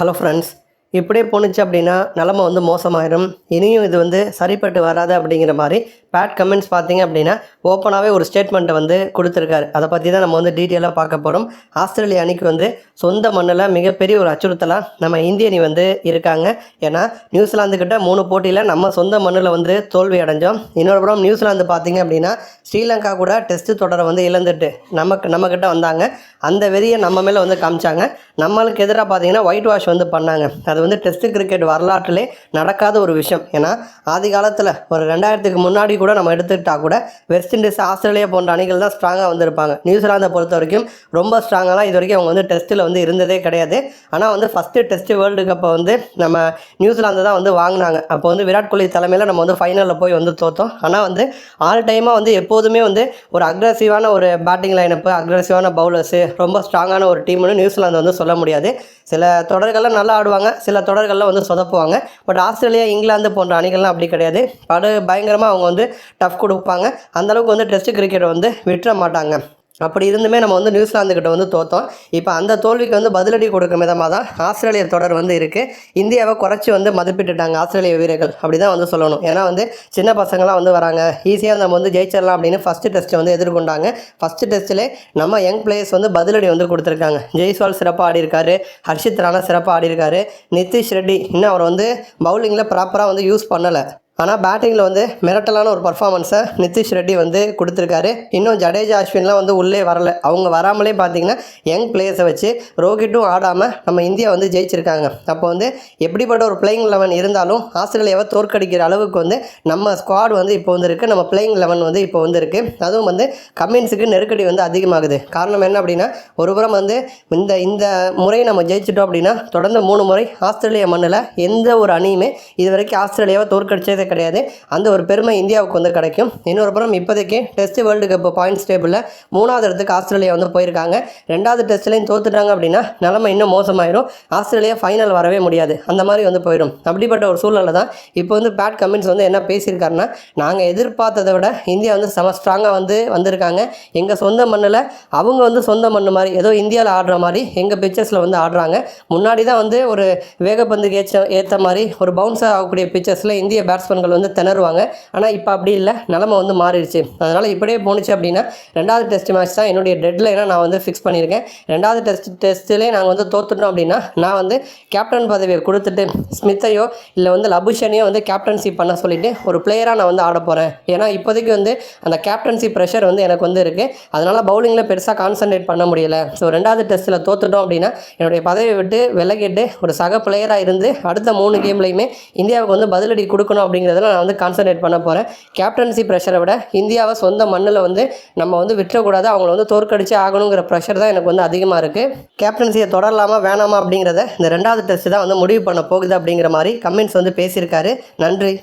Hello friends இப்படியே போணுச்சு அப்படின்னா நிலமை வந்து மோசமாயிடும் இனியும் இது வந்து சரிப்பட்டு வராது அப்படிங்கிற மாதிரி பேட் கமெண்ட்ஸ் பார்த்தீங்க அப்படின்னா ஓப்பனாகவே ஒரு ஸ்டேட்மெண்ட்டை வந்து கொடுத்துருக்காரு. அதை பற்றி தான் நம்ம வந்து டீட்டெயிலாக பார்க்க போகிறோம் ஆஸ்திரேலிய அணிக்கு வந்து சொந்த மண்ணில் மிகப்பெரிய ஒரு அச்சுறுத்தலாக நம்ம இந்திய அணி வந்து இருக்காங்க. ஏன்னா நியூசிலாந்துக்கிட்ட மூணு போட்டியில் நம்ம சொந்த மண்ணில் வந்து தோல்வி அடைஞ்சோம். இன்னொரு புறம் நியூசிலாந்து பார்த்தீங்க அப்படின்னா ஸ்ரீலங்கா கூட டெஸ்ட் தொடரை வந்து இழந்துட்டு நமக்கு நம்மக்கிட்ட வந்தாங்க. அந்த வெறியை நம்ம மேலே வந்து காமிச்சாங்க. நம்மளுக்கு எதிராக பார்த்தீங்கன்னா ஒயிட் வாஷ் வந்து பண்ணாங்க. அது வந்து டெஸ்ட் கிரிக்கெட் வரலாற்றிலே நடக்காத ஒரு விஷயம். ஏன்னா ஆதி காலத்தில் ஒரு ரெண்டாயிரத்துக்கு முன்னாடி கூட நம்ம எடுத்துக்கிட்டா கூட வெஸ்ட் இண்டீஸ் ஆஸ்திரேலியா போன்ற அணிகள் தான் ஸ்ட்ராங்காக வந்திருப்பாங்க. நியூசிலாந்தை பொறுத்த வரைக்கும் ரொம்ப ஸ்ட்ராங்கெல்லாம் இது வரைக்கும் அவங்க வந்து டெஸ்ட்டில் வந்து இருந்ததே கிடையாது. ஆனால் வந்து ஃபஸ்ட்டு டெஸ்ட் வேர்ல்டு கப்பை வந்து நம்ம நியூசிலாந்து தான் வந்து வாங்கினாங்க. அப்போ வந்து விராட் கோலி தலைமையில் நம்ம வந்து ஃபைனலில் போய் வந்து தோத்தோம். ஆனால் வந்து ஆல் டைமாக வந்து எப்போதுமே வந்து ஒரு அக்ரஸிவான ஒரு பேட்டிங் லைனப்பு அக்ரஸிவான பவுலர்ஸு ரொம்ப ஸ்ட்ராங்கான ஒரு டீம்னு நியூசிலாந்து வந்து சொல்ல முடியாது. சில தொடர்கள்லாம் நல்லா ஆடுவாங்க சில தொடர்கள்லாம் வந்து சொதப்புவாங்க. பட் ஆஸ்திரேலியா இங்கிலாந்து போன்ற அணிகள்லாம் அப்படி கிடையாது. படு பயங்கரமாக அவங்க வந்து டஃப் கொடுப்பாங்க. அந்தளவுக்கு வந்து டெஸ்ட் கிரிக்கெட் வந்து விட்டுற மாட்டாங்க. அப்படி இருந்துமே நம்ம வந்து நியூசிலாந்து கிட்ட வந்து தோத்தோம். இப்போ அந்த தோல்விக்கு வந்து பதிலடி கொடுக்கும் விதமாக தான் ஆஸ்திரேலிய தொடர் வந்து இருக்குது இந்தியாவை குறைச்சி வந்து மதிப்பிட்டுட்டாங்க ஆஸ்திரேலிய வீரர்கள். அப்படி தான் வந்து சொல்லணும். ஏன்னா வந்து சின்ன பசங்களாம் வந்து வராங்க. ஈஸியாக நம்ம வந்து ஜெயிச்சிடலாம் அப்படின்னு ஃபஸ்ட்டு டெஸ்ட்டை வந்து எதிர்கொண்டாங்க. ஃபஸ்ட்டு டெஸ்ட்டிலே நம்ம யங் பிளேயர்ஸ் வந்து பதிலடி வந்து கொடுத்துருக்காங்க. ஜெய்ஸ்வால் சிறப்பாக ஆடிருக்காரு ஹர்ஷித் ராணா சிறப்பாக ஆடிருக்காரு நிதிஷ் ரெட்டி இன்னும் அவர் வந்து பவுலிங்கில் ப்ராப்பராக வந்து யூஸ் பண்ணலை. ஆனால் பேட்டிங்கில் வந்து மிரட்டலான ஒரு பர்ஃபார்மன்ஸை நிதிஷ் ரெட்டி வந்து கொடுத்துருக்காரு. இன்னும் ஜடேஜா அஸ்வின்லாம் வந்து உள்ளே வரல. அவங்க வராமலே பார்த்தீங்கன்னா யங் பிளேயர்ஸை வச்சு ரோஹிட்டும் ஆடாமல் நம்ம இந்தியா வந்து ஜெயிச்சிருக்காங்க. அப்போ வந்து எப்படிப்பட்ட ஒரு பிளேயிங் லெவன் இருந்தாலும் ஆஸ்திரேலியாவை தோற்கடிக்கிற அளவுக்கு வந்து நம்ம ஸ்குவாட் வந்து இப்போ வந்து இருக்குது நம்ம பிளேயிங் லெவன் வந்து இப்போ வந்து இருக்குது அதுவும் வந்து கம்மின்ஸுக்கு நெருக்கடி வந்து அதிகமாகுது. காரணம் என்ன அப்படின்னா ஒரு புறம் வந்து இந்த இந்த முறை நம்ம ஜெயிச்சிட்டோம் அப்படின்னா தொடர்ந்து மூணு முறை ஆஸ்திரேலியா மண்ணில் எந்த ஒரு அணியுமே இது வரைக்கும் ஆஸ்திரேலியாவை தோற்கடிச்சதை கிடையாது. அந்த ஒரு பெருமை இந்தியாவுக்கு வந்து கிடைக்கும். இன்னொரு புறம் இப்போதைக்கு டெஸ்ட் வேர்ல்டு கப் பாயிண்ட்ஸ் டேபிளில் மூணாவது இடத்துக்கு ஆஸ்திரேலியா வந்து போயிருக்காங்க. ரெண்டாவது டெஸ்ட்லேயும் தோத்துட்டாங்க அப்படின்னா நிலமை இன்னும் மோசமாயிரும். ஆஸ்திரேலியா ஃபைனல் வரவே முடியாது. அந்த மாதிரி வந்து போயிடும் அப்படிப்பட்ட ஒரு சூழ்நிலை தான். இப்போ வந்து பேட் கமின்ஸ் வந்து என்ன பேசியிருக்காருன்னா நாங்கள் எதிர்பார்த்ததை விட இந்தியா வந்து செம ஸ்ட்ராங்காக வந்து வந்திருக்காங்க. எங்கள் சொந்த மண்ணில் அவங்க வந்து சொந்த மண் மாதிரி ஏதோ இந்தியாவில் ஆடுற மாதிரி எங்கள் பிக்சர்ஸில் வந்து ஆடுறாங்க. முன்னாடி தான் வந்து ஒரு வேகப்பந்துக்கு ஏற்ற ஏற்ற மாதிரி ஒரு பவுன்ஸ் ஆகக்கூடிய பிக்சர்ஸில் இந்திய ஆண்கள் வந்து திணறுவாங்க. ஆனால் இப்போ அப்படி இல்லை. நிலமை வந்து மாறிடுச்சு. அதனால் இப்படியே போணுச்சு அப்படின்னா ரெண்டாவது டெஸ்ட் மேட்ச் தான் என்னுடைய டெட்லைனாக நான் வந்து ஃபிக்ஸ் பண்ணியிருக்கேன். ரெண்டாவது டெஸ்ட் டெஸ்ட்லேயே நாங்கள் வந்து தோத்துட்டோம் அப்படின்னா நான் வந்து கேப்டன் பதவியை கொடுத்துட்டு ஸ்மித்தையோ இல்லை வந்து லபுஷனையோ வந்து கேப்டன்சி பண்ண சொல்லிவிட்டு ஒரு பிளேயராக நான் வந்து ஆட போகிறேன் ஏன்னா இப்போதைக்கு வந்து அந்த கேப்டன்சி ப்ரெஷர் வந்து எனக்கு வந்து இருக்குது அதனால் பவுலிங்கில் பெருசாக கான்சன்ட்ரேட் பண்ண முடியல. ஸோ ரெண்டாவது டெஸ்ட்டில் தோத்துட்டோம் அப்படின்னா என்னுடைய பதவியை விட்டு விலகிட்டு ஒரு சக பிளேயராக இருந்து அடுத்த மூணு கேம்லையுமே இந்தியாவுக்கு வந்து பதிலடி கொடுக்கணும் அப்படின்னு அப்படிங்கிறதுல நான் வந்து கான்சன்ட்ரேட் பண்ண போகிறேன் கேப்டன்சி ப்ரெஷரை விட இந்தியாவை சொந்த மண்ணில் வந்து நம்ம வந்து விட்டுறக்கூடாது. அவங்கள வந்து தோற்கடிச்சே ஆகணுங்கிற ப்ரெஷர் தான் எனக்கு வந்து அதிகமாக இருக்குது கேப்டன்சியை தொடரலாமா வேணாமா அப்படிங்கிறத இந்த ரெண்டாவது டெஸ்ட் தான் வந்து முடிவு பண்ண போகுது அப்படிங்கிற மாதிரி கமெண்ட்ஸ் வந்து பேசியிருக்காரு. நன்றி.